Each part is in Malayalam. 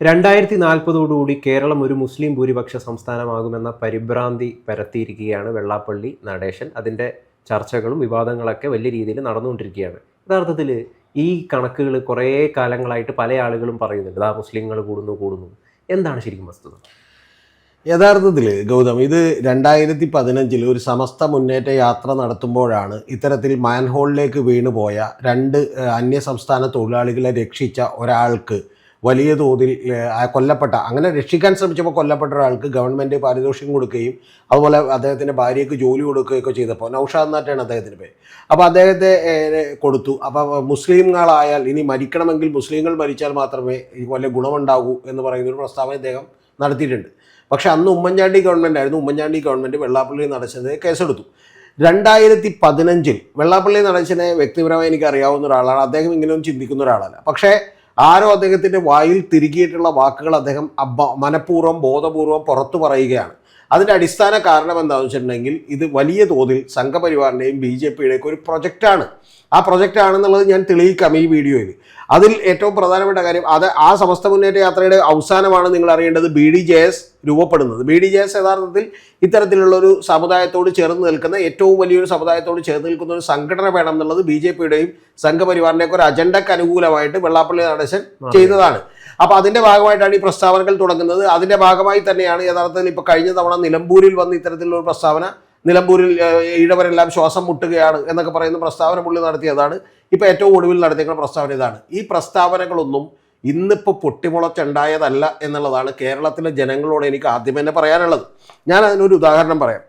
രണ്ടായിരത്തി നാൽപ്പതോടുകൂടി കേരളം ഒരു മുസ്ലിം ഭൂരിപക്ഷ സംസ്ഥാനമാകുമെന്ന പരിഭ്രാന്തി പരത്തിയിരിക്കുകയാണ് വെള്ളാപ്പള്ളി നടേശൻ. അതിന്റെ ചർച്ചകളും വിവാദങ്ങളൊക്കെ വലിയ രീതിയിൽ നടന്നുകൊണ്ടിരിക്കുകയാണ്. യഥാർത്ഥത്തിൽ ഈ കണക്കുകൾ കുറേ കാലങ്ങളായിട്ട് പല ആളുകളും പറയുന്നുണ്ട്. ആ മുസ്ലിങ്ങൾ കൂടുന്നു കൂടുന്നു. എന്താണ് ശരിക്കും വസ്തുത? യഥാർത്ഥത്തിൽ ഗൗതം ഇത് രണ്ടായിരത്തി പതിനഞ്ചിൽ ഒരു സമസ്ത മുന്നേറ്റ യാത്ര നടത്തുമ്പോഴാണ് ഇത്തരത്തിൽ മാൻഹോളിലേക്ക് വീണുപോയ രണ്ട് അന്യസംസ്ഥാന തൊഴിലാളികളെ രക്ഷിച്ച ഒരാൾക്ക് വലിയ തോതിൽ കൊല്ലപ്പെട്ട അങ്ങനെ രക്ഷിക്കാൻ ശ്രമിച്ചപ്പോൾ കൊല്ലപ്പെട്ട ഒരാൾക്ക് ഗവൺമെന്റ് പാരിതോഷികം കൊടുക്കുകയും അതുപോലെ അദ്ദേഹത്തിന്റെ ഭാര്യയ്ക്ക് ജോലി കൊടുക്കുകയൊക്കെ ചെയ്തപ്പോൾ നൗഷാദ് എന്നാട്ടാണ് അദ്ദേഹത്തിന്റെ പേര്. അപ്പോൾ അദ്ദേഹത്തെ കൊടുത്തു. അപ്പോൾ മുസ്ലിങ്ങളായാൽ ഇനി മരിക്കണമെങ്കിൽ മുസ്ലിങ്ങൾ മരിച്ചാൽ മാത്രമേ വല്ല ഗുണമുണ്ടാകൂ എന്ന് പറയുന്ന ഒരു പ്രസ്താവന അദ്ദേഹം നടത്തിയിട്ടുണ്ട്. പക്ഷെ അന്ന് ഉമ്മൻചാണ്ടി ഗവൺമെന്റ് ആയിരുന്നു. ഉമ്മൻചാണ്ടി ഗവൺമെന്റ് വെള്ളാപ്പള്ളി നടച്ചത് കേസെടുത്തു. രണ്ടായിരത്തി പതിനഞ്ചിൽ വെള്ളാപ്പള്ളി നടച്ചതിനെ വ്യക്തിപരമായി എനിക്ക് അറിയാവുന്ന ഒരാളാണ്. അദ്ദേഹം ഇങ്ങനെയൊന്നും ചിന്തിക്കുന്ന ഒരാളല്ല. പക്ഷേ ആരോ അദ്ദേഹത്തിന്റെ വായിൽ തിരികിയിട്ടുള്ള വാക്കുകൾ അദ്ദേഹം അബ്ബ മനഃപൂർവം ബോധപൂർവം പുറത്തു പറയുകയാണ്. അതിന്റെ അടിസ്ഥാന കാരണം എന്താണെന്ന് വെച്ചിട്ടുണ്ടെങ്കിൽ ഇത് വലിയ തോതിൽ സംഘപരിവാറിന്റെയും ബി ജെ പിയുടെയൊക്കെ ഒരു പ്രൊജക്റ്റാണ്. ആ പ്രൊജക്റ്റ് ആണെന്നുള്ളത് ഞാൻ തെളിയിക്കാം ഈ വീഡിയോയിൽ. അതിൽ ഏറ്റവും പ്രധാനപ്പെട്ട കാര്യം അത് ആ സമസ്ത മുന്നേറ്റ യാത്രയുടെ അവസാനമാണ് നിങ്ങൾ അറിയേണ്ടത് ബി ഡി ജെ എസ് രൂപപ്പെടുന്നത്. ബി ഡി ജെ എസ് യഥാർത്ഥത്തിൽ ഇത്തരത്തിലുള്ള ഒരു സമുദായത്തോട് ചേർന്ന് നിൽക്കുന്ന ഏറ്റവും വലിയൊരു സമുദായത്തോട് ചേർന്ന് നിൽക്കുന്ന ഒരു സംഘടന വേണം എന്നുള്ളത് ബി ജെ പിയുടെയും സംഘപരിവാറിന്റെയൊക്കെ ഒരു അജണ്ടക്ക് അനുകൂലമായിട്ട് വെള്ളാപ്പള്ളി നടേശൻ ചെയ്തതാണ്. അപ്പോൾ അതിന്റെ ഭാഗമായിട്ടാണ് ഈ പ്രസ്താവനകൾ തുടങ്ങുന്നത്. അതിന്റെ ഭാഗമായി തന്നെയാണ് യഥാർത്ഥത്തിൽ ഇപ്പോൾ കഴിഞ്ഞ തവണ നിലമ്പൂരിൽ വന്ന് ഇത്തരത്തിലുള്ള ഒരു പ്രസ്താവന നിലമ്പൂരിൽ ഈഴവരെല്ലാം ശ്വാസം മുട്ടുകയാണ് എന്നൊക്കെ പറയുന്ന പ്രസ്താവന പുള്ളി നടത്തിയതാണ്. ഇപ്പോൾ ഏറ്റവും ഒടുവിൽ നടത്തിയേക്കുന്ന പ്രസ്താവന ഇതാണ്. ഈ പ്രസ്താവനകളൊന്നും ഇന്നിപ്പോൾ പൊട്ടിമുളച്ചുണ്ടായതല്ല എന്നുള്ളതാണ് കേരളത്തിലെ ജനങ്ങളോട് എനിക്ക് ആദ്യം തന്നെ പറയാനുള്ളത്. ഞാൻ അതിനൊരു ഉദാഹരണം പറയാം.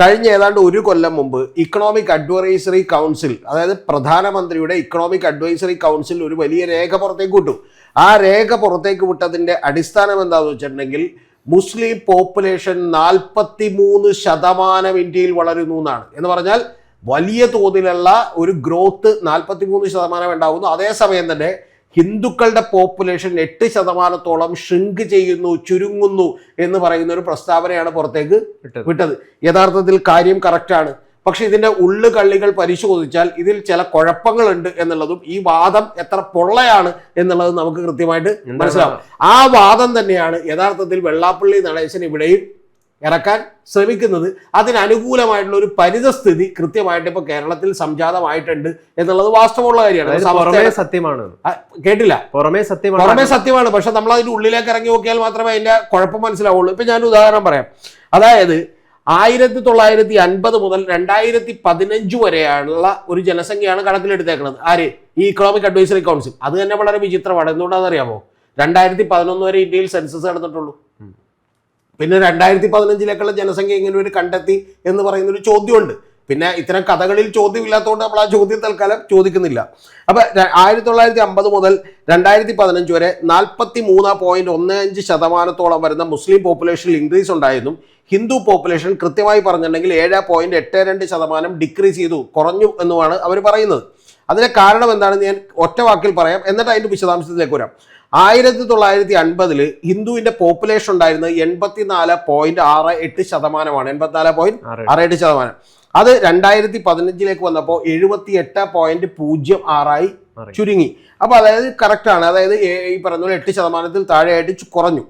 കഴിഞ്ഞ ഏതാണ്ട് ഒരു കൊല്ലം മുമ്പ് ഇക്കണോമിക് അഡ്വൈസറി കൗൺസിൽ അതായത് പ്രധാനമന്ത്രിയുടെ ഇക്കണോമിക് അഡ്വൈസറി കൗൺസിൽ ഒരു വലിയ രേഖ പുറത്തേക്ക് വിട്ടു. ആ രേഖ പുറത്തേക്ക് വിട്ടതിന്റെ അടിസ്ഥാനം എന്താണെന്ന് വെച്ചിട്ടുണ്ടെങ്കിൽ മുസ്ലിം പോപ്പുലേഷൻ നാൽപ്പത്തി മൂന്ന് ശതമാനം ഇന്ത്യയിൽ വളരുന്നു എന്നാണ്. എന്ന് പറഞ്ഞാൽ വലിയ തോതിലുള്ള ഒരു ഗ്രോത്ത് നാൽപ്പത്തി മൂന്ന് ശതമാനം ഉണ്ടാകുന്നു അതേസമയം തന്നെ ഹിന്ദുക്കളുടെ പോപ്പുലേഷൻ എട്ട് ശതമാനത്തോളം ഷ്രിങ്ക് ചെയ്യുന്നു ചുരുങ്ങുന്നു എന്ന് പറയുന്ന ഒരു പ്രസ്താവനയാണ് പുറത്തേക്ക് വിട്ടത്. യഥാർത്ഥത്തിൽ കാര്യം കറക്റ്റാണ് പക്ഷെ ഇതിന്റെ ഉള്ളു കള്ളികൾ പരിശോധിച്ചാൽ ഇതിൽ ചില കുഴപ്പങ്ങളുണ്ട് എന്നുള്ളതും ഈ വാദം എത്ര പൊള്ളയാണ് എന്നുള്ളതും നമുക്ക് കൃത്യമായിട്ട് മനസ്സിലാവും. ആ വാദം തന്നെയാണ് യഥാർത്ഥത്തിൽ വെള്ളാപ്പള്ളി നടേശൻ ഇവിടെയും ഇറക്കാൻ ശ്രമിക്കുന്നത്. അതിനനുകൂലമായിട്ടുള്ള ഒരു പരിതസ്ഥിതി കൃത്യമായിട്ട് ഇപ്പൊ കേരളത്തിൽ സംജാതമായിട്ടുണ്ട് എന്നുള്ളത് വാസ്തവമുള്ള കാര്യമാണ്. സത്യമാണ്. കേട്ടില്ല. പുറമേ സത്യമാണ്. പുറമേ സത്യമാണ്. പക്ഷെ നമ്മൾ അതിന്റെ ഉള്ളിലേക്ക് ഇറങ്ങി നോക്കിയാൽ മാത്രമേ അതിന്റെ കുഴപ്പം മനസ്സിലാവുള്ളൂ. ഇപ്പൊ ഞാൻ ഉദാഹരണം പറയാം. അതായത് ആയിരത്തി തൊള്ളായിരത്തി അൻപത് മുതൽ രണ്ടായിരത്തി പതിനഞ്ച് വരെയുള്ള ഒരു ജനസംഖ്യയാണ് കണക്കിലെടുത്തേക്കുന്നത് ആര്? ഈ ഇക്കണോമിക് അഡ്വൈസറി കൗൺസിൽ അത് തന്നെ വളരെ വിചിത്രമാണ്. എന്തുകൊണ്ടാണെന്നറിയാമോ? രണ്ടായിരത്തി പതിനൊന്ന് വരെ ഇന്ത്യയിൽ സെൻസസ് നടന്നിട്ടുള്ളൂ. പിന്നെ രണ്ടായിരത്തി പതിനഞ്ചിലേക്കുള്ള ജനസംഖ്യ ഇങ്ങനെ ഒരു കണ്ടെത്തി എന്ന് പറയുന്ന ഒരു ചോദ്യമുണ്ട്. പിന്നെ ഇത്തരം കഥകളിൽ ചോദ്യമില്ലാത്തതുകൊണ്ട് നമ്മൾ ആ ചോദ്യം തൽക്കാലം ചോദിക്കുന്നില്ല. അപ്പൊ ആയിരത്തി തൊള്ളായിരത്തി അമ്പത് മുതൽ രണ്ടായിരത്തി പതിനഞ്ച് വരെ നാൽപ്പത്തി മൂന്ന് പോയിന്റ് ഒന്ന് അഞ്ച് ശതമാനത്തോളം വരുന്ന മുസ്ലിം പോപ്പുലേഷനിൽ ഇൻക്രീസ് ഉണ്ടായിരുന്നു. ഹിന്ദു പോപ്പുലേഷൻ കൃത്യമായി പറഞ്ഞിട്ടുണ്ടെങ്കിൽ ഏഴ് പോയിന്റ് എട്ട് രണ്ട് ശതമാനം ഡിക്രീസ് ചെയ്തു കുറഞ്ഞു എന്നുമാണ് അവർ പറയുന്നത്. അതിന്റെ കാരണം എന്താണെന്ന് ഞാൻ ഒറ്റ വാക്കിൽ പറയാം. എന്നിട്ട് അതിന്റെ വിശദാംശത്തിലേക്ക് വരാം. ആയിരത്തി തൊള്ളായിരത്തി അൻപതിൽ ഹിന്ദുവിന്റെ പോപ്പുലേഷൻ ഉണ്ടായിരുന്നത് എൺപത്തിനാല് പോയിന്റ് ആറ് എട്ട് ശതമാനമാണ്. എൺപത്തിനാല് പോയിന്റ് ആറ് എട്ട് ശതമാനം. അത് രണ്ടായിരത്തി പതിനഞ്ചിലേക്ക് വന്നപ്പോൾ എഴുപത്തി എട്ട് പോയിന്റ് പൂജ്യം ആറായി ചുരുങ്ങി. അപ്പോൾ അതായത് കറക്റ്റാണ് അതായത് ഈ പറഞ്ഞ പോലെ എട്ട് ശതമാനത്തിൽ താഴെയായിട്ട് കുറഞ്ഞു.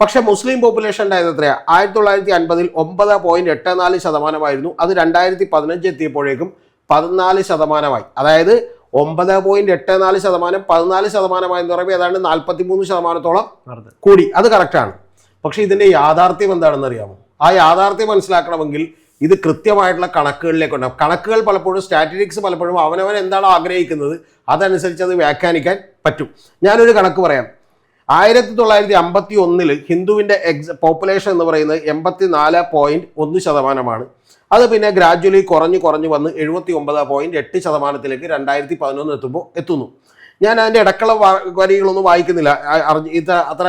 പക്ഷേ മുസ്ലിം പോപ്പുലേഷൻ ഉണ്ടായത് എത്രയാ? ആയിരത്തി തൊള്ളായിരത്തി അൻപതിൽ ഒമ്പത് പോയിന്റ് എട്ട് നാല് ശതമാനമായിരുന്നു. അത് രണ്ടായിരത്തി പതിനഞ്ച് എത്തിയപ്പോഴേക്കും പതിനാല് ശതമാനമായി. അതായത് ഒമ്പത് പോയിന്റ് എട്ട് നാല് ശതമാനം പതിനാല് ശതമാനമായി എന്ന് പറയുമ്പോൾ ഏതാണ്ട് നാൽപ്പത്തി മൂന്ന് ശതമാനത്തോളം കൂടി. അത് കറക്റ്റാണ് പക്ഷേ ഇതിന്റെ യാഥാർത്ഥ്യം എന്താണെന്ന് അറിയാമോ ആ യാഥാർത്ഥ്യം മനസ്സിലാക്കണമെങ്കിൽ ഇത് കൃത്യമായിട്ടുള്ള കണക്കുകളിലേക്ക് ഉണ്ടാവും കണക്കുകൾ പലപ്പോഴും സ്റ്റാറ്റിസ്റ്റിക്സ് പലപ്പോഴും അവനവൻ എന്താണോ ആഗ്രഹിക്കുന്നത് അതനുസരിച്ച് അത് വ്യാഖ്യാനിക്കാൻ പറ്റും. ഞാനൊരു കണക്ക് പറയാം. ആയിരത്തി തൊള്ളായിരത്തി അമ്പത്തി ഒന്നിൽ ഹിന്ദുവിന്റെ എക്സ് പോപ്പുലേഷൻ എന്ന് പറയുന്നത് എൺപത്തി നാല് പോയിന്റ് ഒന്ന് ശതമാനമാണ്. അത് പിന്നെ ഗ്രാജ്വലി കുറഞ്ഞ് കുറഞ്ഞ് വന്ന് എഴുപത്തി ഒമ്പത് പോയിന്റ് എട്ട് ശതമാനത്തിലേക്ക് രണ്ടായിരത്തി പതിനൊന്ന് എത്തുമ്പോൾ എത്തുന്നു. ഞാൻ അതിന്റെ ഇടക്കള വരികളൊന്നും വായിക്കുന്നില്ല. ഇത് അത്ര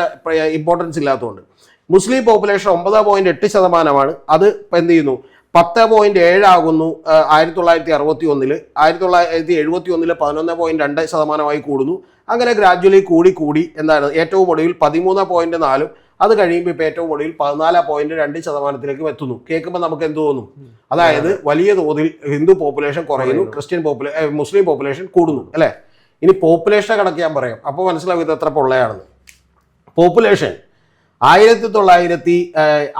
ഇമ്പോർട്ടൻസ് ഇല്ലാത്തതുകൊണ്ട്. മുസ്ലിം പോപ്പുലേഷൻ ഒമ്പത് പോയിന്റ് എട്ട് ശതമാനമാണ്. അത് ഇപ്പം എന്ത് ചെയ്യുന്നു? പത്ത് പോയിന്റ് ഏഴാകുന്നു ആയിരത്തി തൊള്ളായിരത്തി അറുപത്തി ഒന്നിൽ ആയിരത്തി തൊള്ളായിരത്തി എഴുപത്തി ഒന്നിൽ പതിനൊന്ന് പോയിന്റ് രണ്ട് ശതമാനമായി കൂടുന്നു. അങ്ങനെ ഗ്രാജ്വലി കൂടി കൂടി എന്താണ്? ഏറ്റവും ഒടുവിൽ പതിമൂന്ന് പോയിന്റ് നാലും അത് കഴിയുമ്പോൾ ഇപ്പോൾ ഏറ്റവും ഒടുവിൽ പതിനാല് പോയിന്റ് രണ്ട് ശതമാനത്തിലേക്ക് എത്തുന്നു. കേൾക്കുമ്പോൾ നമുക്ക് എന്ത് തോന്നും? അതായത് വലിയ തോതിൽ ഹിന്ദു പോപ്പുലേഷൻ കുറയുന്നു. ക്രിസ്ത്യൻ പോപ്പുലേ മുസ്ലിം പോപ്പുലേഷൻ കൂടുന്നു അല്ലേ? ഇനി പോപ്പുലേഷനെ കണക്ക് ഞാൻ പറയാം. അപ്പോൾ മനസ്സിലാവും ഇത് എത്ര പൊള്ളയാണെന്ന്. പോപ്പുലേഷൻ ആയിരത്തി തൊള്ളായിരത്തി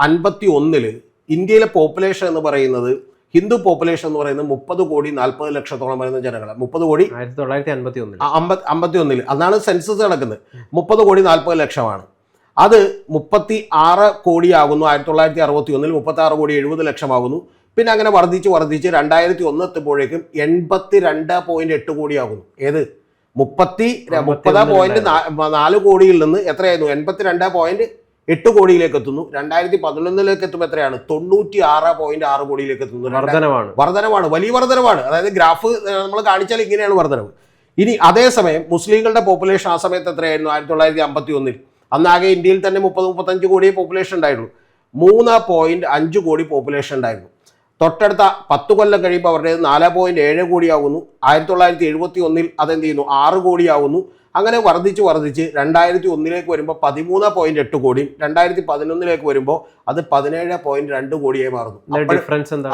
അൻപത്തി ഒന്നിൽ ഇന്ത്യയിലെ പോപ്പുലേഷൻ എന്ന് പറയുന്നത് ഹിന്ദു പോപ്പുലേഷൻ എന്ന് പറയുന്നത് മുപ്പത് കോടി നാൽപ്പത് ലക്ഷത്തോളം വരുന്ന ജനങ്ങളാണ്. മുപ്പത് കോടി ആയിരത്തി തൊള്ളായിരത്തി അൻപത്തി ഒന്നിൽ അമ്പത്തി ഒന്നിൽ അതാണ് സെൻസസ് നടക്കുന്നത്. മുപ്പത് കോടി നാൽപ്പത് ലക്ഷമാണ്. അത് മുപ്പത്തി ആറ് കോടിയാകുന്നു ആയിരത്തി തൊള്ളായിരത്തി അറുപത്തി ഒന്നിൽ മുപ്പത്തി ആറ് കോടി എഴുപത് ലക്ഷമാകുന്നു. പിന്നെ അങ്ങനെ വർദ്ധിച്ച് വർദ്ധിച്ച് രണ്ടായിരത്തി ഒന്ന് എത്തുമ്പോഴേക്കും എൺപത്തി രണ്ട് പോയിന്റ് എട്ട് കോടിയാകുന്നു. ഏത്? മുപ്പത്തി മുപ്പത് പോയിന്റ് നാല് കോടിയിൽ നിന്ന് എത്രയായിരുന്നു? എൺപത്തി രണ്ട് പോയിന്റ് എട്ട് കോടിയിലേക്ക് എത്തുന്നു. രണ്ടായിരത്തി പതിനൊന്നിലേക്ക് എത്തുമ്പോൾ എത്രയാണ്? തൊണ്ണൂറ്റി ആറ് പോയിന്റ് ആറ് കോടിയിലേക്ക് എത്തുന്നു. വർധനമാണ് വർധനമാണ് വലിയ വർധനമാണ് അതായത് ഗ്രാഫ് നമ്മൾ കാണിച്ചാൽ ഇങ്ങനെയാണ് വർധനവ്. ഇനി അതേസമയം മുസ്ലിങ്ങളുടെ പോപ്പുലേഷൻ ആ സമയത്ത് എത്രയായിരുന്നു? ആയിരത്തി തൊള്ളായിരത്തി അമ്പത്തി ഒന്നിൽ അന്നാകെ ഇന്ത്യയിൽ തന്നെ മുപ്പത് മുപ്പത്തഞ്ച് കോടി പോപ്പുലേഷൻ ഉണ്ടായിരുന്നു. മൂന്ന് പോയിന്റ് അഞ്ച് കോടി പോപ്പുലേഷൻ ഉണ്ടായിരുന്നു. തൊട്ടടുത്ത പത്ത് കൊല്ലം കഴിയുമ്പോൾ അവരുടെ നാല് പോയിന്റ് ഏഴ് കോടിയാകുന്നു ആയിരത്തി തൊള്ളായിരത്തി എഴുപത്തി ഒന്നിൽ അതെന്ത് ചെയ്യുന്നു ആറ് കോടിയാകുന്നു അങ്ങനെ വർദ്ധിച്ച് വർദ്ധിച്ച് രണ്ടായിരത്തി ഒന്നിലേക്ക് വരുമ്പോൾ പതിമൂന്ന് പോയിന്റ് എട്ട് കോടിയും രണ്ടായിരത്തി പതിനൊന്നിലേക്ക് വരുമ്പോൾ അത് പതിനേഴ് പോയിന്റ് രണ്ട് കോടിയായി മാറുന്നു.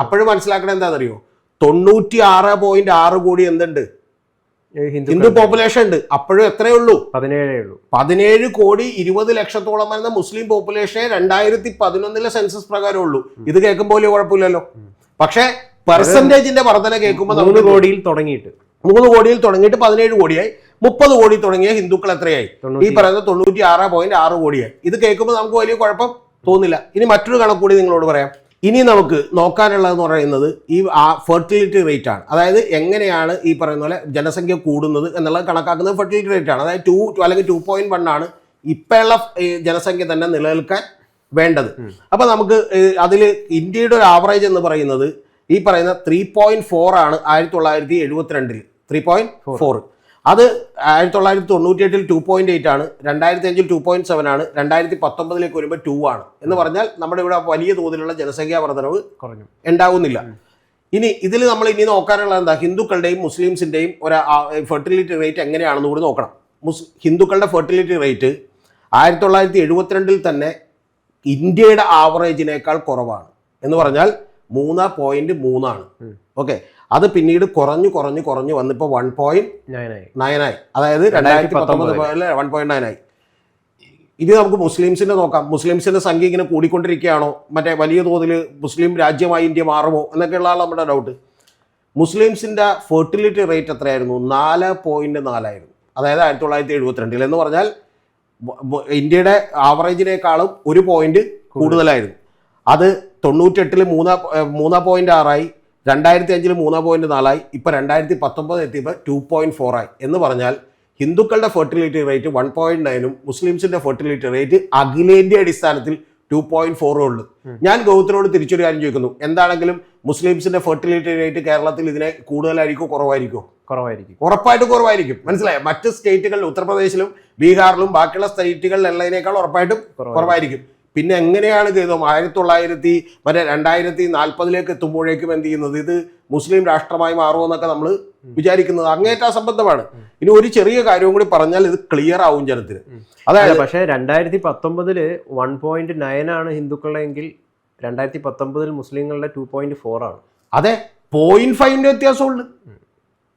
അപ്പോഴും മനസ്സിലാക്കണത് എന്താണെന്നറിയോ? തൊണ്ണൂറ്റി ആറ് പോയിന്റ് ആറ് കോടി എന്തുണ്ട്? ഹിന്ദു പോപ്പുലേഷൻ ഉണ്ട്. അപ്പോഴും എത്രയേ ഉള്ളൂ? പതിനേഴേ ഉള്ളൂ. പതിനേഴ് കോടി ഇരുപത് ലക്ഷത്തോളം വരുന്ന മുസ്ലിം പോപ്പുലേഷനെ രണ്ടായിരത്തി പതിനൊന്നിലെ സെൻസസ് പ്രകാരം ഉള്ളൂ. ഇത് കേൾക്കുമ്പോൾ വലിയ കുഴപ്പമില്ലല്ലോ. പക്ഷേ പെർസെന്റേജിന്റെ വർധന കേൾക്കുമ്പോൾ മൂന്ന് കോടിയിൽ തുടങ്ങിയിട്ട്. മൂന്ന് കോടിയിൽ തുടങ്ങിയിട്ട് പതിനേഴ് കോടിയായി. മുപ്പത് കോടി തുടങ്ങിയ ഹിന്ദുക്കൾ എത്രയായി? ഈ പറയുന്ന പറയുന്നത് തൊണ്ണൂറ്റി ആറ് പോയിന്റ് ആറ് കോടിയായി. ഇത് കേൾക്കുമ്പോൾ നമുക്ക് വലിയ കുഴപ്പം തോന്നില്ല. ഇനി മറ്റൊരു കണക്കൂടി നിങ്ങളോട് പറയാം. ഇനി നമുക്ക് നോക്കാനുള്ളതെന്ന് പറയുന്നത് ഈ ആ ഫെർട്ടിലിറ്റി റേറ്റ് ആണ്. അതായത് എങ്ങനെയാണ് ഈ പറയുന്ന പോലെ ജനസംഖ്യ കൂടുന്നത് എന്നുള്ളത് കണക്കാക്കുന്നത് ഫെർട്ടിലിറ്റി റേറ്റ് ആണ്. അതായത് ടു അല്ലെങ്കിൽ ടു പോയിന്റ് വൺ ആണ് ഇപ്പോഴുള്ള ജനസംഖ്യ തന്നെ നിലനിൽക്കാൻ വേണ്ടത്. അപ്പൊ നമുക്ക് അതിൽ ഇന്ത്യയുടെ ഒരു ആവറേജ് എന്ന് പറയുന്നത് ഈ പറയുന്ന ത്രീ പോയിന്റ് ഫോർ ആണ് ആയിരത്തി തൊള്ളായിരത്തി എഴുപത്തിരണ്ടിൽ. ത്രീ പോയിന്റ് ഫോർ അത് ആയിരത്തി തൊള്ളായിരത്തി തൊണ്ണൂറ്റി എട്ടിൽ ടു പോയിന്റ് എയ്റ്റ് ആണ് രണ്ടായിരത്തി അഞ്ചിൽ ടു പോയിന്റ് സെവൻ ആണ് രണ്ടായിരത്തി പത്തൊമ്പതിലേക്ക് വരുമ്പോൾ ടു ആണ്. എന്ന് പറഞ്ഞാൽ നമ്മുടെ ഇവിടെ വലിയ തോതിലുള്ള ജനസംഖ്യാ വർധനവ് കുറഞ്ഞു. ഉണ്ടാകുന്നില്ല ഇനി ഇതിൽ നമ്മൾ ഇനി നോക്കാനുള്ളത് എന്താ? ഹിന്ദുക്കളുടെയും മുസ്ലിംസിന്റെയും ഒരു ഫെർട്ടിലിറ്റി റേറ്റ് എങ്ങനെയാണെന്ന് കൂടി നോക്കണം. മുസ് ഹിന്ദുക്കളുടെ ഫെർട്ടിലിറ്റി റേറ്റ് ആയിരത്തി തൊള്ളായിരത്തി എഴുപത്തിരണ്ടിൽ തന്നെ ഇന്ത്യയുടെ ആവറേജിനേക്കാൾ കുറവാണ്. എന്ന് പറഞ്ഞാൽ മൂന്ന് പോയിന്റ് മൂന്നാണ്. ഓക്കെ അത് പിന്നീട് കുറഞ്ഞു കുറഞ്ഞു കുറഞ്ഞു വന്നിപ്പോൾ വൺ പോയിന്റ് നയനായി അതായത് രണ്ടായിരത്തി പത്തൊമ്പത് പോലെ വൺ പോയിന്റ് നയനായി ഇനി നമുക്ക് മുസ്ലിംസിനെ നോക്കാം. മുസ്ലിംസിന്റെ സംഖ്യ ഇങ്ങനെ കൂടിക്കൊണ്ടിരിക്കുകയാണോ? മറ്റേ വലിയ തോതിൽ മുസ്ലിം രാജ്യമായി ഇന്ത്യ മാറുമോ എന്നൊക്കെയുള്ളതാണ് നമ്മുടെ ഡൗട്ട് മുസ്ലിംസിന്റെ ഫെർട്ടിലിറ്റി റേറ്റ് എത്രയായിരുന്നു? നാല് പോയിന്റ് നാലായിരുന്നു അതായത് ആയിരത്തി തൊള്ളായിരത്തി എഴുപത്തിരണ്ടിൽ എന്ന് പറഞ്ഞാൽ ഇന്ത്യയുടെ ആവറേജിനേക്കാളും ഒരു പോയിന്റ് കൂടുതലായിരുന്നു. അത് തൊണ്ണൂറ്റെട്ടിൽ മൂന്ന് മൂന്ന് പോയിന്റ് ആറായി. രണ്ടായിരത്തി അഞ്ചിൽ മൂന്ന് പോയിന്റ് നാലായി ഇപ്പൊ രണ്ടായിരത്തി പത്തൊമ്പത് എത്തിയപ്പോൾ ടു പോയിന്റ് ഫോർ ആയി. എന്ന് പറഞ്ഞാൽ ഹിന്ദുക്കളുടെ ഫെർട്ടിലിറ്റി റേറ്റ് വൺ പോയിന്റ് നയനും മുസ്ലിംസിന്റെ ഫെർട്ടിലിറ്റി റേറ്റ് അഖിലേന്ത്യ അടിസ്ഥാനത്തിൽ ടു പോയിന്റ് ഫോറും ഉള്ളു. ഞാൻ ഗൗതനോട് തിരിച്ചൊരു കാര്യം ചോദിക്കുന്നു. എന്താണെങ്കിലും മുസ്ലിംസിന്റെ ഫെർട്ടിലിറ്റി റേറ്റ് കേരളത്തിൽ ഇതിനെ കൂടുതലായിരിക്കും കുറവായിരിക്കും കുറവായിരിക്കും. ഉറപ്പായിട്ടും കുറവായിരിക്കും. മനസ്സിലായോ? മറ്റ് സ്റ്റേറ്റുകളിൽ ഉത്തർപ്രദേശിലും ബീഹാറിലും ബാക്കിയുള്ള സ്റ്റേറ്റുകളിലുള്ളതിനേക്കാൾ ഉറപ്പായിട്ടും കുറവായിരിക്കും. പിന്നെ എങ്ങനെയാണ് ഇത് ആയിരത്തി തൊള്ളായിരത്തി മറ്റേ രണ്ടായിരത്തി നാൽപ്പതിലേക്ക് എത്തുമ്പോഴേക്കും എന്ത് ചെയ്യുന്നത്? ഇത് മുസ്ലിം രാഷ്ട്രമായി മാറുമെന്നൊക്കെ നമ്മൾ വിചാരിക്കുന്നത്. അങ്ങേറ്റ അസംബന്ധമാണ്. ഇനി ഒരു ചെറിയ കാര്യവും കൂടി പറഞ്ഞാൽ ഇത് ക്ലിയർ ആവും ജനത്തിന്. അതായത് പക്ഷേ രണ്ടായിരത്തി പത്തൊമ്പതിൽ വൺ പോയിന്റ് നയൻ ആണ് ഹിന്ദുക്കളുടെ എങ്കിൽ രണ്ടായിരത്തി പത്തൊമ്പതിൽ മുസ്ലിങ്ങളുടെ ടു പോയിന്റ് ഫോർ ആണ്. അതെ പോയിന്റ് ഫൈവിന്റെ വ്യത്യാസമുള്ളു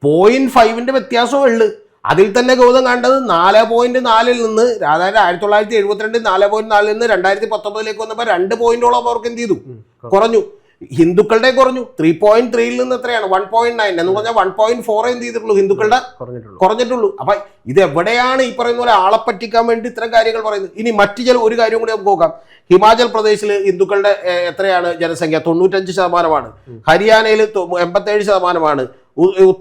പോയിന്റ് ഫൈവിന്റെ വ്യത്യാസവും ഉള്ളു അതിൽ തന്നെ ഗൗതം കണ്ടത് നാല് പോയിന്റ് നാലിൽ നിന്ന് അതായത് ആയിരത്തി തൊള്ളായിരത്തി എഴുപത്തിരണ്ട് നാല് പോയിന്റ് നാലിൽ നിന്ന് രണ്ടായിരത്തി പത്തൊമ്പതിലേക്ക് വന്നപ്പോൾ രണ്ട് പോയിന്റോളം അവർക്ക് എന്ത് ചെയ്തു? കുറഞ്ഞു. ഹിന്ദുക്കളുടെ കുറഞ്ഞു. ത്രീ പോയിന്റ് ത്രീയിൽ നിന്ന് എത്രയാണ്? വൺ പോയിന്റ് നയൻ എന്ന് പറഞ്ഞാൽ വൺ പോയിന്റ് ഫോർ എന്ത് ചെയ്തിട്ടുള്ളൂ? ഹിന്ദുക്കളുടെ കുറഞ്ഞിട്ടുള്ളൂ. കുറഞ്ഞിട്ടുള്ളൂ. അപ്പൊ ഇത് എവിടെയാണ് ഈ പറയുന്ന പോലെ ആളെ പറ്റിക്കാൻ വേണ്ടി ഇത്തരം കാര്യങ്ങൾ പറയുന്നത്? ഇനി മറ്റു ചില ഒരു കാര്യം കൂടി നമുക്ക് നോക്കാം. ഹിമാചൽ പ്രദേശിൽ ഹിന്ദുക്കളുടെ എത്രയാണ് ജനസംഖ്യ? തൊണ്ണൂറ്റഞ്ച് ശതമാനമാണ്. ഹരിയാനയിൽ എൺപത്തേഴ് ശതമാനമാണ്. ഉ-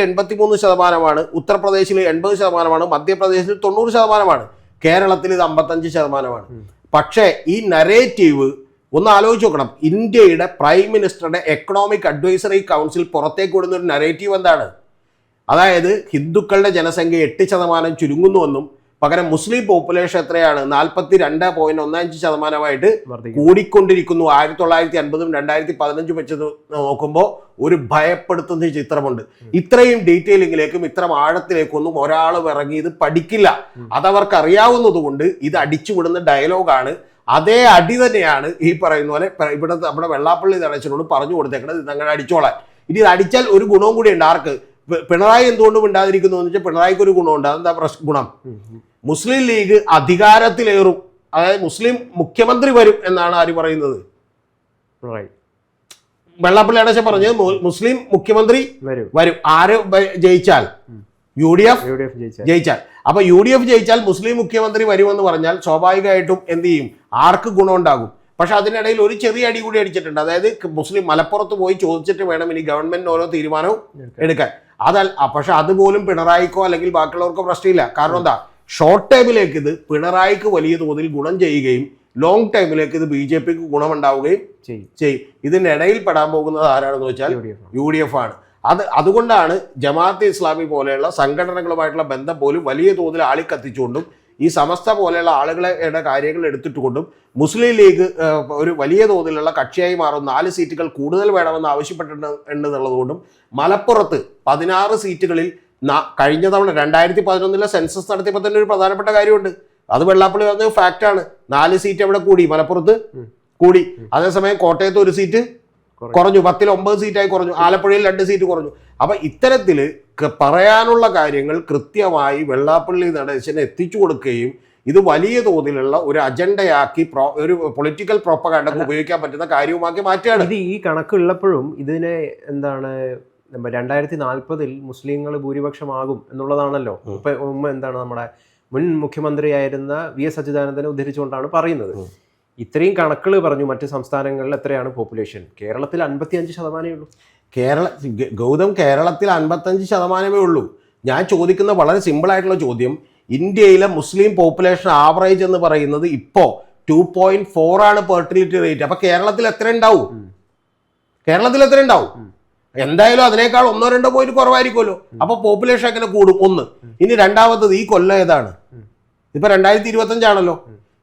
എൺപത്തി മൂന്ന് ശതമാനമാണ് ഉത്തർപ്രദേശിൽ എൺപത് ശതമാനമാണ് മധ്യപ്രദേശിൽ തൊണ്ണൂറ് ശതമാനമാണ് കേരളത്തിൽ ഇത് അമ്പത്തഞ്ച് ശതമാനമാണ്. പക്ഷേ ഈ നരേറ്റീവ് ഒന്ന് ആലോചിച്ച് നോക്കണം. ഇന്ത്യയുടെ പ്രൈം മിനിസ്റ്ററുടെ എക്കണോമിക് അഡ്വൈസറി കൗൺസിൽ പുറത്തേക്ക് വിടുന്ന ഒരു നരേറ്റീവ് എന്താണ്? അതായത് ഹിന്ദുക്കളുടെ ജനസംഖ്യ എട്ട് ശതമാനം ചുരുങ്ങുന്നുവെന്നും പകരം മുസ്ലിം പോപ്പുലേഷൻ എത്രയാണ്? നാൽപ്പത്തി രണ്ട് പോയിന്റ് ഒന്നഞ്ച് ശതമാനമായിട്ട് കൂടിക്കൊണ്ടിരിക്കുന്നു. ആയിരത്തി തൊള്ളായിരത്തി അൻപതും രണ്ടായിരത്തി പതിനഞ്ചും വെച്ച് നോക്കുമ്പോൾ ഒരു ഭയപ്പെടുത്തുന്ന ചിത്രമുണ്ട്. ഇത്രയും ഡീറ്റെയിലിങ്ങിലേക്കും ഇത്രയും ആഴത്തിലേക്കൊന്നും ഒരാൾ ഇറങ്ങി ഇത് പഠിക്കില്ല അതവർക്ക് അറിയാവുന്നതുകൊണ്ട് ഇത് അടിച്ചുവിടുന്ന ഡയലോഗാണ്. അതേ അടി തന്നെയാണ് ഈ പറയുന്ന പോലെ ഇവിടെ നമ്മുടെ വെള്ളാപ്പള്ളി നടച്ചിനോട് പറഞ്ഞു കൊടുത്തേക്കണത് ഇത് അങ്ങനെ അടിച്ചോളാൻ. ഇനി ഇത് അടിച്ചാൽ ഒരു ഗുണവും കൂടി ഉണ്ട് ആർക്ക് പിണറായി എന്തുകൊണ്ടും ഉണ്ടാതിരിക്കുന്നു എന്ന് വെച്ചാൽ പിണറായിക്ക് ഒരു ഗുണമുണ്ട്. അതെന്താ പ്രശ്ന? ഗുണം. മുസ്ലിം ലീഗ് അധികാരത്തിലേറും. അതായത് മുസ്ലിം മുഖ്യമന്ത്രി വരും എന്നാണ് ആര് പറയുന്നത്? വെള്ളാപ്പള്ളി അടച്ച പറഞ്ഞത് മുസ്ലിം മുഖ്യമന്ത്രി വരും. ആര് ജയിച്ചാൽ? യു ഡി എഫ് ജയിച്ചാൽ. അപ്പൊ യു ഡി എഫ് ജയിച്ചാൽ മുസ്ലിം മുഖ്യമന്ത്രി വരുമെന്ന് പറഞ്ഞാൽ സ്വാഭാവികമായിട്ടും എന്ത് ചെയ്യും? ആർക്ക് ഗുണമുണ്ടാകും? പക്ഷെ അതിനിടയിൽ ഒരു ചെറിയ അടി കൂടി അടിച്ചിട്ടുണ്ട്. അതായത് മുസ്ലിം മലപ്പുറത്ത് പോയി ചോദിച്ചിട്ട് വേണം ഇനി ഗവൺമെന്റിന് ഓരോ തീരുമാനവും എടുക്കാൻ. അതല്ല പക്ഷെ അതുപോലും പിണറായിക്കോ അല്ലെങ്കിൽ ബാക്കിയുള്ളവർക്കോ പ്രശ്നമില്ല. കാരണം എന്താ? ഷോർട്ട് ടൈമിലേക്ക് ഇത് പിണറായിക്ക് വലിയ തോതിൽ ഗുണം ചെയ്യുകയും ലോങ് ടൈമിലേക്ക് ഇത് ബി ജെ പിക്ക് ഗുണമുണ്ടാവുകയും ചെയ്യും. ചെയ്യും. ഇതിനിടയിൽ പെടാൻ പോകുന്നത് ആരാണെന്ന് വെച്ചാൽ യു ഡി എഫ് ആണ്. അത് അതുകൊണ്ടാണ് ജമാഅത്തെ ഇസ്ലാമി പോലെയുള്ള സംഘടനകളുമായിട്ടുള്ള ബന്ധം പോലും വലിയ തോതിൽ ആളിക്കത്തിച്ചുകൊണ്ടും ഈ സമസ്ത പോലെയുള്ള ആളുകളുടെ കാര്യങ്ങൾ എടുത്തിട്ടുകൊണ്ടും മുസ്ലിം ലീഗ് ഒരു വലിയ തോതിലുള്ള കക്ഷിയായി മാറും. നാല് സീറ്റുകൾ കൂടുതൽ വേണമെന്ന് ആവശ്യപ്പെട്ടിട്ടുണ്ട് എന്നുള്ളതുകൊണ്ടും മലപ്പുറത്ത് പതിനാറ് സീറ്റുകളിൽ കഴിഞ്ഞ തവണ രണ്ടായിരത്തി പതിനൊന്നിലെ സെൻസസ് നടത്തിയപ്പോൾ തന്നെ ഒരു പ്രധാനപ്പെട്ട കാര്യമുണ്ട്. അത് വെള്ളാപ്പള്ളി പറഞ്ഞ ഫാക്റ്റാണ് നാല് സീറ്റ് അവിടെ കൂടി? മലപ്പുറത്ത് കൂടി. അതേസമയം കോട്ടയത്ത് ഒരു സീറ്റ് കുറഞ്ഞു. പത്തിൽ ഒമ്പത് സീറ്റായി കുറഞ്ഞു. ആലപ്പുഴയിൽ രണ്ട് സീറ്റ് കുറഞ്ഞു. അപ്പൊ ഇത്തരത്തിൽ പറയാനുള്ള കാര്യങ്ങൾ കൃത്യമായി വെള്ളാപ്പള്ളി നടേശന് എത്തിച്ചു കൊടുക്കുകയും ഇത് വലിയ തോതിലുള്ള ഒരു അജണ്ടയാക്കി ഒരു പൊളിറ്റിക്കൽ പ്രോപ്പകാണ്ടക്ക് ഉപയോഗിക്കാൻ പറ്റുന്ന കാര്യവുമാക്കി മാറ്റുകയാണ്. ഇത് ഈ കണക്കുള്ളപ്പോഴും ഇതിനെ എന്താണ് രണ്ടായിരത്തി നാൽപ്പതിൽ മുസ്ലിങ്ങൾ ഭൂരിപക്ഷമാകും എന്നുള്ളതാണല്ലോ. ഇപ്പൊ ഉമ്മ എന്താണ് നമ്മുടെ മുൻ മുഖ്യമന്ത്രിയായിരുന്ന വി എസ് അച്യുതാനന്ദനെ ഉദ്ധരിച്ചുകൊണ്ടാണ് പറയുന്നത്. ഇത്രയും കണക്കുകൾ പറഞ്ഞു മറ്റ് സംസ്ഥാനങ്ങളിൽ എത്രയാണ് പോപ്പുലേഷൻ? കേരളത്തിൽ അൻപത്തി അഞ്ച് ശതമാനമേ ഉള്ളൂ. കേരള ഗൗതം കേരളത്തിൽ അൻപത്തഞ്ച് ശതമാനമേ ഉള്ളൂ. ഞാൻ ചോദിക്കുന്ന വളരെ സിമ്പിൾ ആയിട്ടുള്ള ചോദ്യം ഇന്ത്യയിലെ മുസ്ലിം പോപ്പുലേഷൻ ആവറേജ് എന്ന് പറയുന്നത് ഇപ്പോ ടു പോയിന്റ് ഫോർ ആണ് ഫെർട്ടിലിറ്റി റേറ്റ് അപ്പൊ കേരളത്തിൽ എത്ര ഉണ്ടാവും കേരളത്തിൽ എത്ര ഉണ്ടാവും. എന്തായാലും അതിനേക്കാൾ ഒന്നോ രണ്ടോ പോയിന്റ് കുറവായിരിക്കുമല്ലോ. അപ്പൊ പോപ്പുലേഷൻ എങ്ങനെ കൂടും? ഒന്ന്. ഇനി രണ്ടാമത്തത് ഈ കൊല്ലം ഏതാണ്. ഇപ്പൊ രണ്ടായിരത്തി ഇരുപത്തി അഞ്ചാണല്ലോ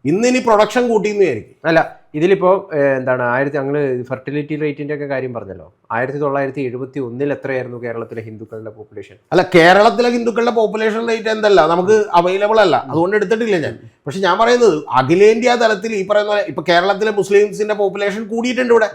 ഇന്ന് ഇനി പ്രൊഡക്ഷൻ കൂട്ടിയെന്ന് വിചാരിക്കും. അല്ല ഇതിലിപ്പോ എന്താണ് ആയിരത്തി ഞങ്ങൾ ഫെർട്ടിലിറ്റി റേറ്റിന്റെ ഒക്കെ കാര്യം പറഞ്ഞല്ലോ. ആയിരത്തി തൊള്ളായിരത്തി എഴുപത്തി ഒന്നിൽ എത്രയായിരുന്നു കേരളത്തിലെ ഹിന്ദുക്കളുടെ പോപ്പുലേഷൻ അല്ല കേരളത്തിലെ ഹിന്ദുക്കളുടെ പോപ്പുലേഷൻ റേറ്റ് എന്തല്ല? നമുക്ക് അവൈലബിൾ അല്ല. അതുകൊണ്ട് എടുത്തിട്ടില്ല ഞാൻ. പക്ഷെ ഞാൻ പറയുന്നത് അഖിലേന്ത്യാ തലത്തിൽ ഈ പറയുന്ന ഇപ്പൊ കേരളത്തിലെ മുസ്ലിംസിന്റെ പോപ്പുലേഷൻ കൂടിയിട്ടുണ്ട് ഇവിടെ.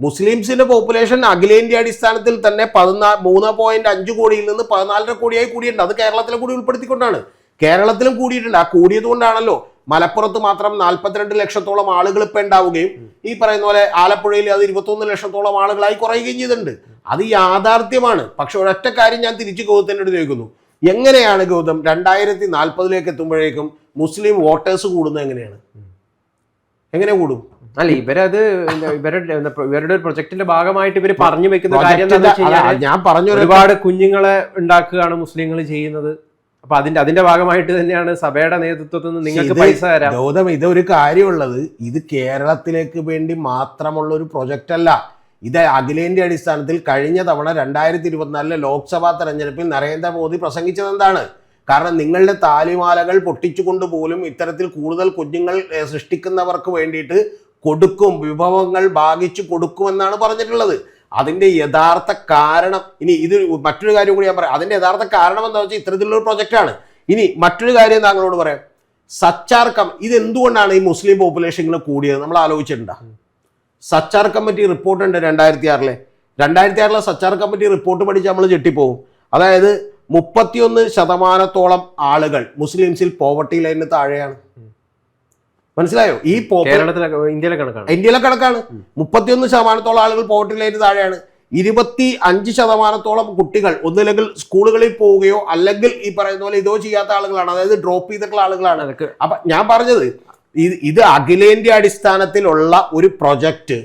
മുസ്ലിംസിന്റെ പോപ്പുലേഷൻ അഖിലേന്ത്യാ അടിസ്ഥാനത്തിൽ തന്നെ പതിനാ മൂന്ന് പോയിന്റ് അഞ്ച് കോടിയിൽ നിന്ന് പതിനാലര കോടിയായി കൂടിയിട്ടുണ്ട്. അത് കേരളത്തിലെ കൂടി ഉൾപ്പെടുത്തിക്കൊണ്ടാണ്. കേരളത്തിലും കൂടിയിട്ടുണ്ട്. ആ കൂടിയത് കൊണ്ടാണല്ലോ മലപ്പുറത്ത് മാത്രം നാൽപ്പത്തിരണ്ട് ലക്ഷത്തോളം ആളുകൾ ഇപ്പം ഉണ്ടാവുകയും ഈ പറയുന്ന പോലെ ആലപ്പുഴയിൽ അത് ഇരുപത്തൊന്ന് ലക്ഷത്തോളം ആളുകളായി കുറയുകയും ചെയ്തിട്ടുണ്ട്. അത് യാഥാർത്ഥ്യമാണ്. പക്ഷെ ഒരൊറ്റ കാര്യം ഞാൻ തിരിച്ചു ഗൗതത്തിനോട് ചോദിക്കുന്നു. എങ്ങനെയാണ് ഗൗതം രണ്ടായിരത്തി നാൽപ്പതിലേക്ക് എത്തുമ്പോഴേക്കും മുസ്ലിം വോട്ടേഴ്സ് കൂടുന്നത് എങ്ങനെയാണ്? എങ്ങനെ കൂടും? അല്ല ഇവരത് ഇവരുടെ ഇവരുടെ ഒരു പ്രൊജക്ടിന്റെ ഭാഗമായിട്ട് ഇവർ പറഞ്ഞു വെക്കുന്ന കാര്യം ഞാൻ പറഞ്ഞു ഒരുപാട് കുഞ്ഞുങ്ങളെ ഉണ്ടാക്കുകയാണ് മുസ്ലിങ്ങൾ ചെയ്യുന്നത്. അപ്പൊ അതിന്റെ അതിന്റെ ഭാഗമായിട്ട് തന്നെയാണ് സഭയുടെ നേതൃത്വത്തിൽ നിന്ന് നിങ്ങൾക്ക് പൈസ തരാം. ഗൗതം ഇതൊരു കാര്യമുള്ളത്. ഇത് കേരളത്തിലേക്ക് വേണ്ടി മാത്രമുള്ള ഒരു പ്രൊജക്റ്റ് അല്ല. ഇത് അഖിലേന്ത്യ അടിസ്ഥാനത്തിൽ കഴിഞ്ഞ തവണ രണ്ടായിരത്തി ഇരുപത്തിനാലിലെ ലോക്സഭാ തെരഞ്ഞെടുപ്പിൽ നരേന്ദ്രമോദി പ്രസംഗിച്ചത് എന്താണ് കാരണം നിങ്ങളുടെ താലിമാലകൾ പൊട്ടിച്ചുകൊണ്ട് പോലും ഇത്തരത്തിൽ കൂടുതൽ കുഞ്ഞുങ്ങൾ സൃഷ്ടിക്കുന്നവർക്ക് വേണ്ടിയിട്ട് കൊടുക്കും വിഭവങ്ങൾ ഭാഗിച്ചു കൊടുക്കുമെന്നാണ് പറഞ്ഞിട്ടുള്ളത്. അതിന്റെ യഥാർത്ഥ കാരണം ഇനി ഇത് മറ്റൊരു കാര്യം കൂടി ഞാൻ പറയാം. അതിന്റെ യഥാർത്ഥ കാരണം എന്താ വെച്ചാൽ ഇത്തരത്തിലുള്ള പ്രൊജക്റ്റാണ് ഇനി മറ്റൊരു കാര്യം താങ്കളോട് പറയാം? സച്ചാർക്കം കം ഇത് എന്തുകൊണ്ടാണ് ഈ മുസ്ലിം പോപ്പുലേഷൻ ഇങ്ങനെ കൂടിയത്? നമ്മൾ ആലോചിച്ചിട്ടുണ്ടോ? സച്ചാർ കമ്മിറ്റി റിപ്പോർട്ട് ഉണ്ട് രണ്ടായിരത്തി ആറിലെ രണ്ടായിരത്തി ആറിലെ സച്ചാർ കമ്മിറ്റി റിപ്പോർട്ട് പഠിച്ച് നമ്മൾ ചെട്ടിപ്പോവും അതായത് മുപ്പത്തിയൊന്ന് ശതമാനത്തോളം ആളുകൾ മുസ്ലിംസിൽ പോവർട്ടി ലൈനിന് താഴെയാണ്. മനസ്സിലായോ? ഈ പോപ്പുലർ കേരളത്തിലെ ഇന്ത്യയിലെ കണക്കാണ്. ഇന്ത്യയിലെ കണക്കാണ്. മുപ്പത്തിയൊന്ന് ശതമാനത്തോളം ആളുകൾ പോവർട്ടി ലൈനിന് താഴെയാണ്. ഇരുപത്തി അഞ്ച് ശതമാനത്തോളം കുട്ടികൾ ഒന്നില്ലെങ്കിൽ സ്കൂളുകളിൽ പോവുകയോ അല്ലെങ്കിൽ ഈ പറയുന്ന പോലെ ഇതോ ചെയ്യാത്ത ആളുകളാണ്. അതായത് ഡ്രോപ്പ് ചെയ്തിട്ടുള്ള ആളുകളാണ്. അതൊക്കെ അപ്പൊ ഞാൻ പറഞ്ഞത് ഇത് ഇത് അഖിലേന്ത്യാ അടിസ്ഥാനത്തിലുള്ള ഒരു പ്രൊജക്റ്റ്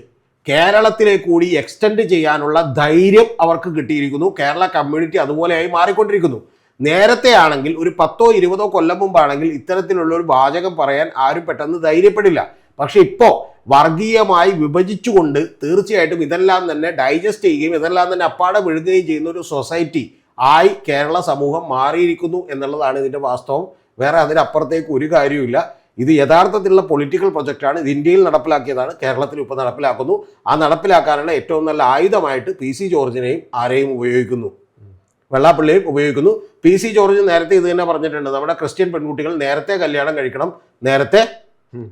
കേരളത്തിലേക്ക് കൂടി എക്സ്റ്റെൻഡ് ചെയ്യാനുള്ള ധൈര്യം അവർക്ക് കിട്ടിയിരിക്കുന്നു. കേരള കമ്മ്യൂണിറ്റി അതുപോലെയായി മാറിക്കൊണ്ടിരിക്കുന്നു. നേരത്തെ ആണെങ്കിൽ ഒരു പത്തോ ഇരുപതോ കൊല്ലം മുമ്പാണെങ്കിൽ ഇത്തരത്തിലുള്ള ഒരു വാചകം പറയാൻ ആരും പെട്ടെന്ന് ധൈര്യപ്പെടില്ല. പക്ഷെ ഇപ്പോൾ വർഗീയമായി വിഭജിച്ചുകൊണ്ട് തീർച്ചയായിട്ടും ഇതെല്ലാം തന്നെ ഡൈജസ്റ്റ് ചെയ്യുകയും ഇതെല്ലാം തന്നെ അപ്പാടെ വിഴുകുകയും ചെയ്യുന്ന ഒരു സൊസൈറ്റി ആയി കേരള സമൂഹം മാറിയിരിക്കുന്നു എന്നുള്ളതാണ് ഇതിന്റെ വാസ്തവം. വേറെ അതിനപ്പുറത്തേക്ക് ഒരു കാര്യവുമില്ല. ഇത് യഥാർത്ഥത്തിലുള്ള പൊളിറ്റിക്കൽ പ്രൊജക്റ്റാണ് ഇത് ഇന്ത്യയിൽ നടപ്പിലാക്കിയതാണ്. കേരളത്തിൽ ഇപ്പോൾ നടപ്പിലാക്കുന്നു. ആ നടപ്പിലാക്കാനുള്ള ഏറ്റവും നല്ല ആയുധമായിട്ട് പി സി ജോർജിനെയും ആരെയും ഉപയോഗിക്കുന്നു. വെള്ളാപ്പള്ളിയും ഉപയോഗിക്കുന്നു. പി സി ജോർജ് നേരത്തെ ഇത് തന്നെ പറഞ്ഞിട്ടുണ്ട്. നമ്മുടെ ക്രിസ്ത്യൻ പെൺകുട്ടികൾ നേരത്തെ കല്യാണം കഴിക്കണം നേരത്തെ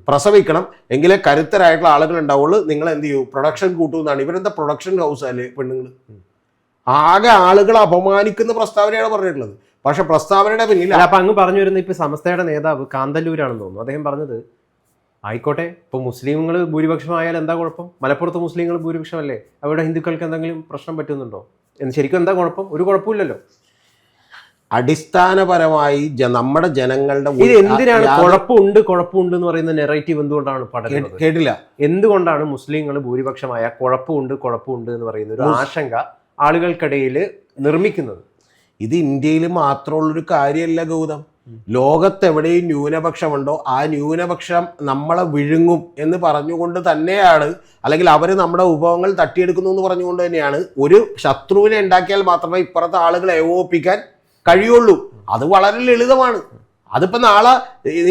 പ്രസവിക്കണം എങ്കിലേ കരുത്തരായിട്ടുള്ള ആളുകൾ ഉണ്ടാവുള്ളൂ. നിങ്ങൾ എന്ത് ചെയ്യൂ? പ്രൊഡക്ഷൻ കൂട്ടുമെന്നാണ്. ഇവരെന്താ പ്രൊഡക്ഷൻ ഹൗസ് അല്ലേ പെണ്ണുങ്ങൾ ആകെ ആളുകളെ അപമാനിക്കുന്ന പ്രസ്താവനയാണ് പറഞ്ഞിട്ടുള്ളത്. പക്ഷെ പ്രസ്താവനയുടെ പിന്നിൽ അപ്പൊ അങ്ങ് പറഞ്ഞു വരുന്ന ഇപ്പൊ സമസ്തയുടെ നേതാവ് കാന്തല്ലൂരാണെന്ന് തോന്നുന്നു. അദ്ദേഹം പറഞ്ഞത് ആയിക്കോട്ടെ ഇപ്പൊ മുസ്ലിങ്ങൾ ഭൂരിപക്ഷമായാൽ എന്താ കുഴപ്പം? മലപ്പുറത്ത് മുസ്ലിങ്ങൾ ഭൂരിപക്ഷമല്ലേ? അവിടെ ഹിന്ദുക്കൾക്ക് എന്തെങ്കിലും പ്രശ്നം പറ്റുന്നുണ്ടോ? എന്ന് ശരിക്കും എന്താ കുഴപ്പം? ഒരു കുഴപ്പമില്ലല്ലോ. അടിസ്ഥാനപരമായി നമ്മുടെ ജനങ്ങളുടെ ഇത് എന്തിനാണ് കുഴപ്പമുണ്ട് കുഴപ്പമുണ്ട് എന്ന് പറയുന്ന നെറേറ്റീവ് എന്തുകൊണ്ടാണ് പഠനം പടരുന്നത്? കേട്ടില്ല. എന്തുകൊണ്ടാണ് മുസ്ലിങ്ങൾ ഭൂരിപക്ഷമായ കുഴപ്പമുണ്ട് കുഴപ്പമുണ്ട് എന്ന് പറയുന്ന ഒരു ആശങ്ക ആളുകൾക്കിടയിൽ നിർമ്മിക്കുന്നത്? ഇത് ഇന്ത്യയിൽ മാത്രമുള്ളൊരു കാര്യമല്ല ഗൗതം. ലോകത്തെവിടെയും ന്യൂനപക്ഷമുണ്ടോ ആ ന്യൂനപക്ഷം നമ്മളെ വിഴുങ്ങും എന്ന് പറഞ്ഞുകൊണ്ട് തന്നെയാണ് അല്ലെങ്കിൽ അവർ നമ്മുടെ വിഭവങ്ങൾ തട്ടിയെടുക്കുന്നു എന്ന് പറഞ്ഞുകൊണ്ട് തന്നെയാണ് ഒരു ശത്രുവിനെ ഉണ്ടാക്കിയാൽ മാത്രമേ ഇപ്പുറത്തെ ആളുകളെ ഏകോപിപ്പിക്കാൻ കഴിയുള്ളൂ. അത് വളരെ ലളിതമാണ്. അതിപ്പോ നാളെ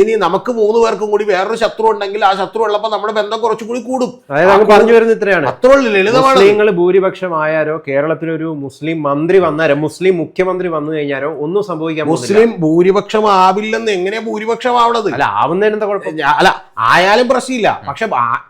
ഇനി നമുക്ക് മൂന്ന് പേർക്കും കൂടി വേറൊരു ശത്രു ഉണ്ടെങ്കിൽ ആ ശത്രു ഉള്ളപ്പോൾ നമ്മുടെ ബന്ധം കുറച്ചും കൂടി കൂടും. അതായത് പറഞ്ഞു വരുന്നത് ഇത്രയാണ്. അത്ര ലളിതമാണ് മുസ്ലിങ്ങൾ ഭൂരിപക്ഷമായാലോ കേരളത്തിലൊരു മുസ്ലിം മന്ത്രി വന്നാലോ മുസ്ലിം മുഖ്യമന്ത്രി വന്നു കഴിഞ്ഞാലോ ഒന്നും സംഭവിക്കാൻ മുസ്ലിം മുസ്ലിം ഭൂരിപക്ഷമാവില്ലെന്ന് എങ്ങനെയാ ഭൂരിപക്ഷമാവണത്? അല്ല ആവുന്നതിന് എന്താ കുഴപ്പം? അല്ല ആയാലും പ്രശ്നമില്ല. പക്ഷെ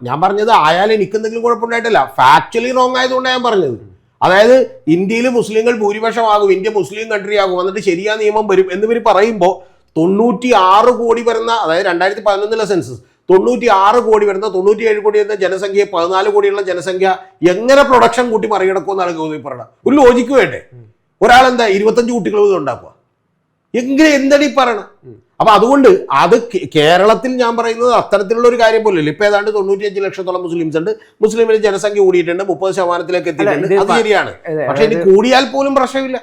ഞാൻ പറഞ്ഞത് ആയാലും എനിക്ക് എന്തെങ്കിലും കുഴപ്പമുണ്ടായിട്ടില്ല. ഫാക്ച്വലി റോങ് ആയതുകൊണ്ടാണ് ഞാൻ പറഞ്ഞത്. അതായത് ഇന്ത്യയിൽ മുസ്ലിങ്ങൾ ഭൂരിപക്ഷമാകും ഇന്ത്യ മുസ്ലിം കൺട്രി ആകും എന്നിട്ട് ശരിയാ നിയമം വരും എന്നിവർ പറയുമ്പോൾ തൊണ്ണൂറ്റി ആറ് കോടി വരുന്ന അതായത് രണ്ടായിരത്തി പതിനൊന്നിലെ സെൻസസ് തൊണ്ണൂറ്റി ആറ് കോടി വരുന്ന തൊണ്ണൂറ്റി ഏഴ് കോടി വരുന്ന ജനസംഖ്യ പതിനാല് കോടിയുള്ള ജനസംഖ്യ എങ്ങനെ പ്രൊഡക്ഷൻ കൂട്ടി മറികടക്കുമെന്നാണ് ഗൗതമി പറയുന്നത് ഒരു ലോജിക്ക് വേണ്ടേ? ഒരാളെന്താ ഇരുപത്തഞ്ച് കുട്ടികൾ ഇത് ഉണ്ടാക്കുക എങ്ങനെ എന്താണ് ഈ പറയണം? അപ്പൊ അതുകൊണ്ട് അത് കേരളത്തിൽ ഞാൻ പറയുന്നത് അത്തരത്തിലുള്ള ഒരു കാര്യം പോലും ഇപ്പൊ ഏതാണ്ട് തൊണ്ണൂറ്റിയഞ്ച് ലക്ഷത്തോളം മുസ്ലിംസ് ഉണ്ട്. മുസ്ലിമിന് ജനസംഖ്യ കൂടിയിട്ടുണ്ട് മുപ്പത് ശതമാനത്തിലേക്ക് എത്തിയിട്ടുണ്ട്. അത് ശരിയാണ്. പക്ഷെ ഇനി കൂടിയാൽ പോലും പ്രശ്നമില്ല.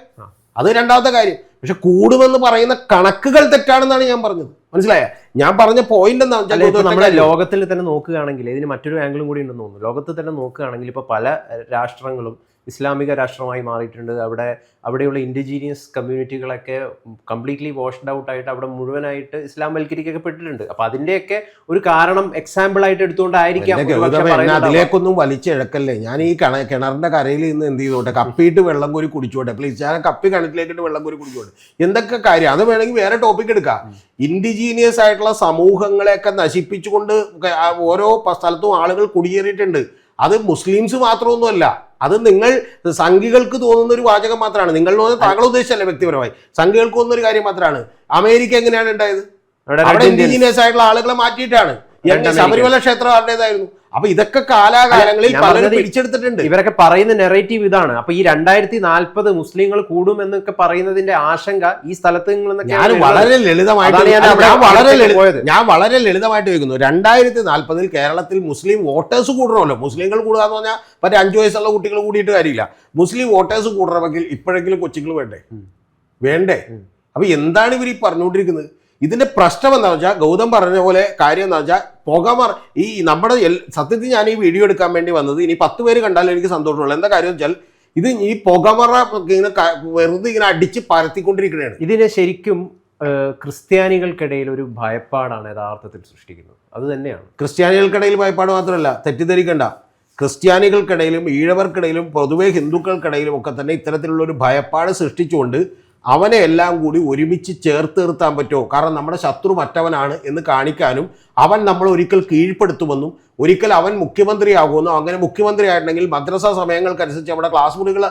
അത് രണ്ടാമത്തെ കാര്യം. പക്ഷെ കൂടുമെന്ന് പറയുന്ന കണക്കുകൾ തെറ്റാണെന്നാണ് ഞാൻ പറഞ്ഞത്. മനസ്സിലായ? ഞാൻ പറഞ്ഞ പോയിന്റ് എന്താ? നമ്മുടെ ലോകത്തിൽ തന്നെ നോക്കുകയാണെങ്കിൽ ഇതിന് മറ്റൊരു ആംഗിളും കൂടി ഉണ്ടെന്ന് തോന്നുന്നു. ലോകത്തിൽ തന്നെ നോക്കുകയാണെങ്കിൽ ഇപ്പൊ പല രാഷ്ട്രങ്ങളും ഇസ്ലാമിക രാഷ്ട്രമായി മാറിയിട്ടുണ്ട്. അവിടെ അവിടെയുള്ള ഇൻഡിജീനിയസ് കമ്മ്യൂണിറ്റികളൊക്കെ കംപ്ലീറ്റ്ലി വാഷ്ഡ് ഔട്ട് ആയിട്ട് അവിടെ മുഴുവനായിട്ട് ഇസ്ലാം വൽക്കരിക്കപ്പെട്ടിട്ടുണ്ട്. അപ്പൊ അതിന്റെയൊക്കെ ഒരു കാരണം എക്സാമ്പിൾ ആയിട്ട് എടുത്തുകൊണ്ടായിരിക്കാം. അതിലേക്കൊന്നും വലിച്ചിഴക്കല്ലേ? ഞാൻ ഈ കണ കിണറിന്റെ കരയിൽ നിന്ന് എന്ത് ചെയ്തോട്ടെ? കപ്പിയിട്ട് വെള്ളം കോരി കുടിച്ചോട്ടെ? പ്ലീസ് ഞാൻ കപ്പി കിണറ്റിലേക്കിട്ട് വെള്ളം കോരി കുടിച്ചോട്ടെ? എന്തൊക്കെ കാര്യം? അത് വേണമെങ്കിൽ വേറെ ടോപ്പിക് എടുക്കാം. ഇൻഡിജീനിയസ് ആയിട്ടുള്ള സമൂഹങ്ങളെയൊക്കെ നശിപ്പിച്ചുകൊണ്ട് ഓരോ സ്ഥലത്തും ആളുകൾ കുടിയേറിയിട്ടുണ്ട്. അത് മുസ്ലിംസ് മാത്രമൊന്നുമല്ല. അത് നിങ്ങൾ സംഘികൾക്ക് തോന്നുന്ന ഒരു വാചകം മാത്രമാണ്. നിങ്ങൾ തോന്നുന്നത് താങ്കൾ ഉദ്ദേശിച്ചല്ല വ്യക്തിപരമായി? സംഘികൾക്ക് തോന്നുന്ന ഒരു കാര്യം മാത്രമാണ്. അമേരിക്ക എങ്ങനെയാണ് ഉണ്ടായത്? അവിടെ ഇൻഡിജീനിയസ് ആയിട്ടുള്ള ആളുകളെ മാറ്റിയിട്ടാണ്. ശബരിമല ക്ഷേത്രം ആരുടേതായിരുന്നു അപ്പൊ ഇതൊക്കെ കാലാകാലങ്ങളിൽ പലരും പിടിച്ചെടുത്തിട്ടുണ്ട്. ഇവരൊക്കെ പറയുന്ന നെറേറ്റീവ് ഇതാണ്. അപ്പൊ ഈ രണ്ടായിരത്തി നാൽപ്പത് മുസ്ലിങ്ങൾ കൂടും എന്നൊക്കെ പറയുന്നതിന്റെ ആശങ്ക ഈ സ്ഥലത്ത് നിങ്ങൾ ഞാൻ വളരെ ലളിതമായിട്ട് ഞാൻ വളരെ ഞാൻ വളരെ ലളിതമായിട്ട് വെക്കുന്നു രണ്ടായിരത്തി നാൽപ്പതിൽ കേരളത്തിൽ മുസ്ലിം വോട്ടേഴ്സ് കൂടണമല്ലോ. മുസ്ലിങ്ങൾ കൂടുക എന്ന് പറഞ്ഞാൽ മറ്റേ അഞ്ചു വയസ്സുള്ള കുട്ടികൾ കൂടിയിട്ട് കാര്യമില്ല. മുസ്ലിം വോട്ടേഴ്സ് കൂടണമെങ്കിൽ ഇപ്പോഴെങ്കിലും കൊച്ചുങ്ങൾ വേണ്ടേ? വേണ്ടേ. അപ്പൊ എന്താണ് ഇവർ ഈ പറഞ്ഞുകൊണ്ടിരിക്കുന്നത്? ഇതിന്റെ പ്രശ്നം എന്താണെന്ന് വെച്ചാൽ ഗൗതം പറഞ്ഞ പോലെ കാര്യം എന്താ വെച്ചാൽ പുകമറ ഈ നമ്മുടെ സത്യത്തിൽ ഞാൻ ഈ വീഡിയോ എടുക്കാൻ വേണ്ടി വന്നത് ഇനി പത്ത് പേര് കണ്ടാലും എനിക്ക് സന്തോഷമുള്ളൂ. എന്താ കാര്യം വെച്ചാൽ ഇത് ഈ പുകമറ ഇങ്ങനെ വെറുതെ ഇങ്ങനെ അടിച്ച് പരത്തിക്കൊണ്ടിരിക്കുകയാണ് ഇതിനെ ശരിക്കും ക്രിസ്ത്യാനികൾക്കിടയിൽ ഒരു ഭയപ്പാടാണ് യഥാർത്ഥത്തിൽ സൃഷ്ടിക്കുന്നത്. അത് തന്നെയാണ്. ക്രിസ്ത്യാനികൾക്കിടയിൽ ഭയപ്പാട് മാത്രമല്ല തെറ്റിദ്ധരിക്കണ്ട. ക്രിസ്ത്യാനികൾക്കിടയിലും ഈഴവർക്കിടയിലും പൊതുവെ ഹിന്ദുക്കൾക്കിടയിലും ഒക്കെ തന്നെ ഇത്തരത്തിലുള്ള ഒരു ഭയപ്പാട് സൃഷ്ടിച്ചുകൊണ്ട് അവനെ എല്ലാം കൂടി ഒരുമിച്ച് ചേർത്ത് നിർത്താൻ പറ്റുമോ? കാരണം നമ്മുടെ ശത്രു മറ്റവനാണ് എന്ന് കാണിക്കാനും അവൻ നമ്മൾ ഒരിക്കൽ കീഴ്പ്പെടുത്തുമെന്നും ഒരിക്കൽ അവൻ മുഖ്യമന്ത്രിയാകുമെന്നും അങ്ങനെ മുഖ്യമന്ത്രി ആയിട്ടുണ്ടെങ്കിൽ മദ്രസ സമയങ്ങൾക്കനുസരിച്ച് അവിടെ ക്ലാസ് മുറികൾ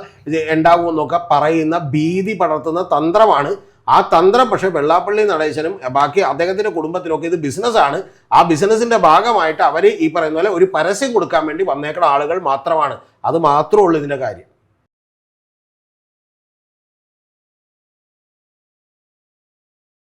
ഉണ്ടാകുമെന്നൊക്കെ പറയുന്ന ഭീതി പടർത്തുന്ന തന്ത്രമാണ്. ആ തന്ത്രം പക്ഷേ വെള്ളാപ്പള്ളി നടേശനും ബാക്കി അദ്ദേഹത്തിന്റെ കുടുംബത്തിനൊക്കെ ഇത് ബിസിനസ്സാണ് ആ ബിസിനസ്സിന്റെ ഭാഗമായിട്ട് അവർ ഈ പറയുന്ന പോലെ ഒരു പരസ്യം കൊടുക്കാൻ വേണ്ടി വന്നേക്കുന്ന ആളുകൾ മാത്രമാണ്. അത് മാത്രമേ ഉള്ളൂ ഇതിന്റെ കാര്യം.